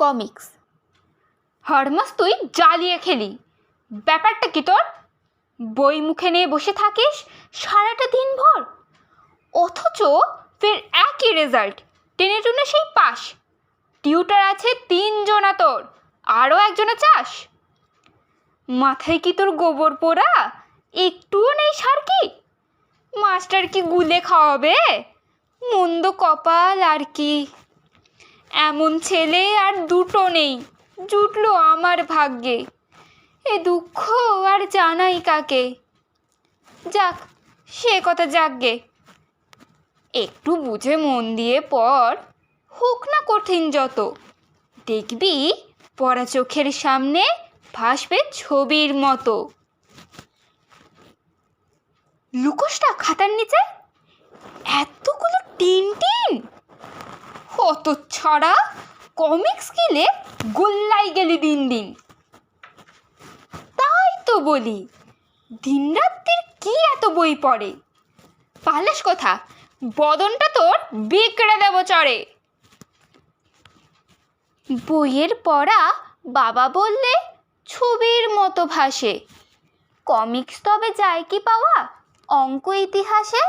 Comics হরমাস, তুই জ্বালিয়ে খেলি। ব্যাপারটা কি তোর? বই মুখে নিয়ে বসে থাকিস সারাটা দিন ভর অথচ ফের একই রেজাল্ট টেনে টুনে সেই পাস। টিউটার আছে তিনজনা তোর, আরও একজনা চাস। মাথায় কি তোর গোবর পোড়া? একটুও নেই সার কি? মাস্টার কি গুলে খাওয়াবে? মন্দ কপাল আর কি? এমন ছেলে আর দুটো নেই, জুটলো আমার ভাগ্যে। এ দুঃখ আর জানাই কাকে? যাক, সে কথা যাকগে। একটু বুঝে মন দিয়ে পর, হোক না কঠিন যত, দেখবি পড়া চোখের সামনে ভাসবে ছবির মতো। লুকোসটা খাতার নিচে? টিন অত ছড়া কমিক্স কিলে গোল্লাই গেলি দিন দিন। তাই তো বলি, দিনরাত্রির কি এত বই পড়ে? পালাস কথা? বদনটা তোর বিগড়ে দেব চড়ে। বইয়ের পড়া বাবা বললে ছবির মতো ভাসে। কমিক্স তবে যায় কি পাওয়া? অঙ্ক ইতিহাসে